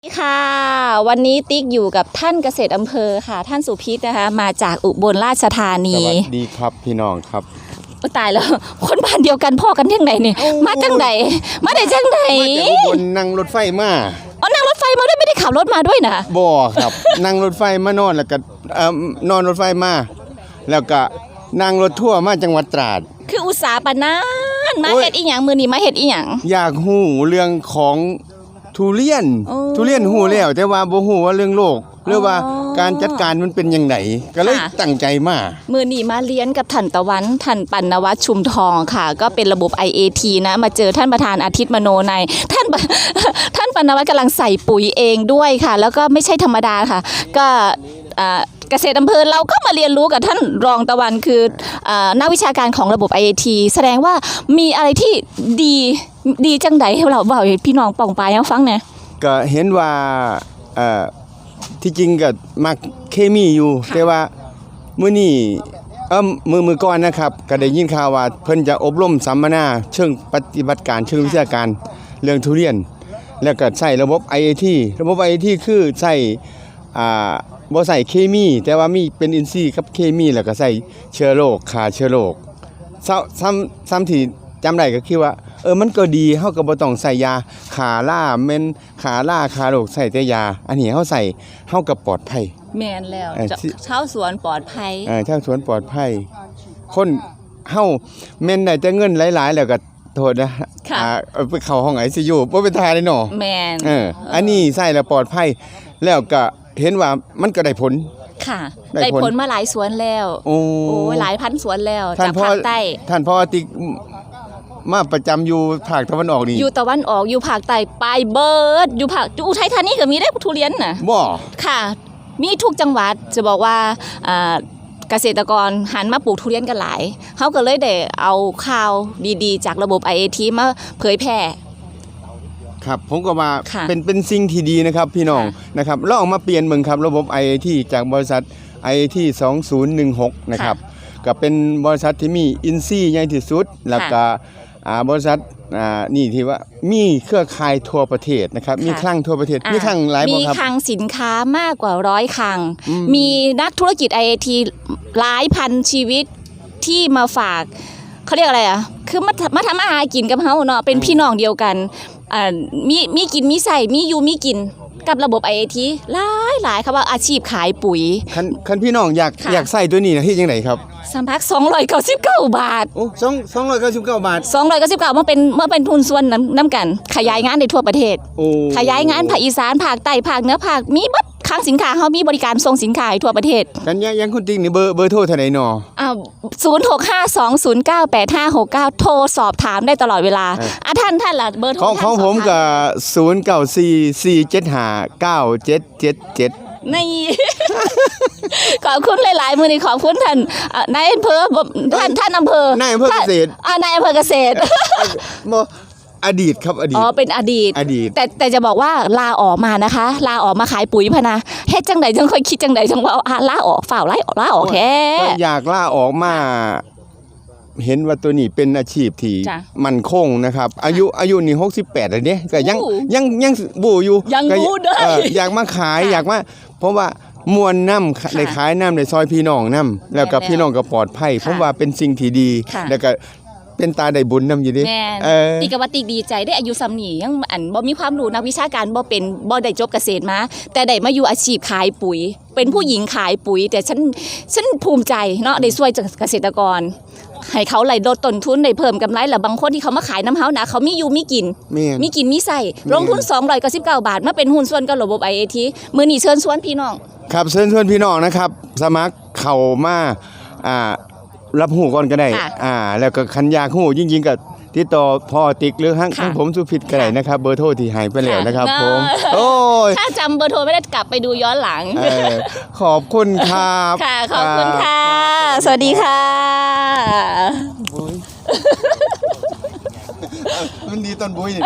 สวัสดีค่ะ วันนี้ติ๊กอยู่กับท่านเกษตรอำเภอค่ะ ท่านสุพิษนะคะ มาจากอุบลราชธานีสวัสดีครับพี่น้องครับโอ้ตายแล้ว คนบ้านเดียวกันพ่อกันยังไงเนี่ยโอ้มาจังไหนมาได้จังไหนมาจากอุบลนั่งรถไฟมาอ๋อนั่งรถไฟมาด้วยไม่ได้ขับรถมาด้วยนะบ่ครับ นั่งรถไฟมานอนแล้วก็เอ่อนอนรถไฟมาแล้วก็นั่งรถทั่วร์มาจังหวัดตราด คืออุตสาห์ปานานมาโอ้ยเฮ็ดอีหยังมือนี้มาเฮ็ดอีหยังอยากหูเรื่องของ ทุเรียน โอ้ทุเรียนหูแล้วแต่ว่าบ่หูว่าเรื่องโลกหรือว่าอ๋อการจัดการมันเป็นยังไงก็เลยค่ะ ตั้งใจมา มือนี้มาเรียนกับท่านตะวันท่านปัณวัฒน์ชุมทองค่ะ ก็เป็นระบบ IAT นะมาเจอท่านประธานอาทิตย์มโนในยท่าน ท่านปัณวัฒน์กำลังใส่ปุ๋ยเองด้วยค่ะ แล้วก็ไม่ใช่ธรรมดาค่ะ ก็อ่า เกษตรอำเภอเราก็มาเรียนรู้กับท่านรองตะวันคืออนักวิชาการของระบบ IAT แสดงว่ามีอะไรที่ดีดีจังใดให้เราบอกพี่น้องป่องไปลาฟังเนี่ยก็เห็นว่าที่จริงก็มักเคมีอยู่ แต่ว่ามื้อนี้เอ้อมือมือก่อนนะครับก็ได้ยินข่าวว่าเพิ่นจะอบรมสัมมนาเชิงปฏิบัติการเชิงวิชาการเรื่องทุเรียน แล้วก็ใช้ระบบ IAT ระบบ IAT คือใช้ อ่าบ่ใส่เคมี แต่ว่ามีเป็นอินทรีย์กับเคมีแล้วก็ใส่เชื้อโรคฆ่าเชื้อโรคซ้ำซ้ำซ้ำที่จำได้ก็คือว่า เออมันก็ดีเฮาก็บ่ต้องใส่ยาขาล่าแม่นขาล่าขาโรคใส่แต่ยา อันนี้เฮาใส่เฮาก็ปลอดภัย แมนแล้วเอ่อที่ ชาวสวนปลอดภัย เออชาวสวนปลอดภัย คนเฮาแม่นได้แต่เงินหลาย ๆ แล้วก็โทษนะค่ะ อ่าเอาไปเข้าห้อง ICU บ่เป็นทายเลยเนาะ แมน เอออันนี้ใส่แล้วปลอดภัยแล้วก็ เห็นว่ามันก็ได้ผล ค่ะ ได้ได้ผล ผลมาหลายสวนแล้ว โอ้โอ้ยหลายพันสวนแล้วท่านจากพ่อภาคใต้ ท่านพ่อติ๊กมาประจำอยู่ภาคตะวันออกนี่อยู่ตะวันออกอยู่ภาคใต้ปลายเบิร์ดอยู่ภาคอุทัยธานีก็มีได้ทุเรียนน่ะ บ่ ค่ะ มีทุกจังหวัดจะบอกว่าอ่าเกษตรกรหันมาปลูกทุเรียนกันหลายเขาก็เลยได้เอาข่าวดีๆ จากระบบ IAT มาเผยแพร่ ครับผมก็ว่าค่ะเป็นเป็นสิ่งที่ดีนะครับพี่น้องค่ะนะครับลองมาเปลี่ยนเมืองครับระบบ IAT จากบริษัท IAT 2016นะครับก็เป็นบริษัทที่มีอินซีย์ใหญ่ที่สุด แล้วก็อ่าบริษัทอ่านี่ที่ว่ามีเครือข่ายทั่วประเทศนะครับมีคลังทั่วประเทศอะมีคลังหลายบ่มีครับ คลังสินค้ามากกว่าร้อยคลัง อืม มีนักธุรกิจ IAT หลายพันชีวิตที่มาฝาก เขาเรียกอะไรอะ คือมามาทำอาหารกินกับเฮาเนาะเป็นพี่น้องเดียวกัน อ่ามีมีกินมีใส่มีอยู่มีกินกับระบบ IAT หลายหลายครับว่าอาชีพขายปุ๋ย คันคันพี่น้องอยากค่ะ อยากใส่ตัวนี้นะที่จังไดครับสัมพัก299 บาท โอ้สองสองร้อยเก้าสิบเก้าบาท 299มาเป็นมาเป็นทุนส่วนน้ำน้ำกัน ขยายงานในทั่วประเทศ โอ้ขยายงานภาคอีสานภาคใต้ภาคเหนือภาคมีบัด คลังสินค้าเฮามีบริการส่งสินค้าให้ทั่วประเทศกันยังยังคุณติ๊กนี่เบอร์เบอร์โทรเท่าไหร่หนออ้าว0652098569โทรสอบถามได้ตลอดเวลาเอออ่อะท่านท่านล่ะเบอร์โทรของท่านของผมสบถากับศูนย์เก้าสี่สี่เจ็ดห้าเก้าเจ็ดเจ็ดเจ็ดนี่ขอบคุณหลายๆ มือนี้ขอบคุณท่านอะนายอำเภอบ่ท่านท่านอำเภอนายอำเภอเกษตรอ่านายอำเภอเกษตรโม อดีตครับอดีอ๋ตอเป็นอดีต อดีต แต่แต่จะบอกว่าลาออกมานะคะ ลาออกมาขายปุ๋ยพะนะเฮ็ดจังใดจังค่อยคิดจังใดจังว่าอะลาออกฝ่าวลาออกลาออกแท้ก็อยากล่าออกมา เห็นว่าตัวนี้เป็นอาชีพที่จ้ะมันคงนะครับ อายุอายุนี่หกสิบแปดเลยเนี่ยก็ยังอู้ยังยังบูอยู่ยังก็บูได้เอออยากมาขายค่ะอยากมาเพราะว่ามวลน้ำค่ะได้ขายน้ำได้ซอยพี่น้องน้ำแล้วกับแม่นแล้วพี่น้องก็ปลอดภัยค่ะเพราะว่าเป็นสิ่งที่ดี ค่ะแล้วก็ เป็นตาได้บุญน้ำอยู่ดิแม่นเออตีกบว่าติกดีใจได้อายุซ้ำนี่ยังอันบ่มีความรู้นักวิชาการบ่เป็นบ่ได้จบเกษตรมา แต่ได้มาอยู่อาชีพขายปุ๋ย เป็นผู้หญิงขายปุ๋ย แต่ฉันฉันภูมิใจเนาะได้ช่วยเกษตรกร ให้เขาไหลลดต้นทุนได้เพิ่มกำไรแล้วบางคนที่เขามาขายน้ำเฮานะเขามีอยู่มีกิน แม่น มีกินมีใส่แม่นลงทุน299บาท มาเป็นหุ้นส่วนกับระบบ IAT มื้อนี้เชิญชวนพี่น้อง ครับเชิญชวนพี่น้องนะครับ สมัครเข้ามาอ่า รับหูก่อนก็ได้ ค่ะอ่า แล้วก็คันอยากหูจริงๆก็ติดต่อพ่อติ๊กหรือทั้งค่ะทั้งผมสุพิษก็ได้นะครับ เบอร์โทรที่หายไปแล้วค่ะนะครับเนอะผม โอ้ยถ้าจำเบอร์โทรไม่ได้กลับไปดูย้อนหลัง เออขอบคุณครับค่ะ ขอบคุณค่ะ สวัสดีค่ะ โอ้ยมันดีตอนบุ้ยนี่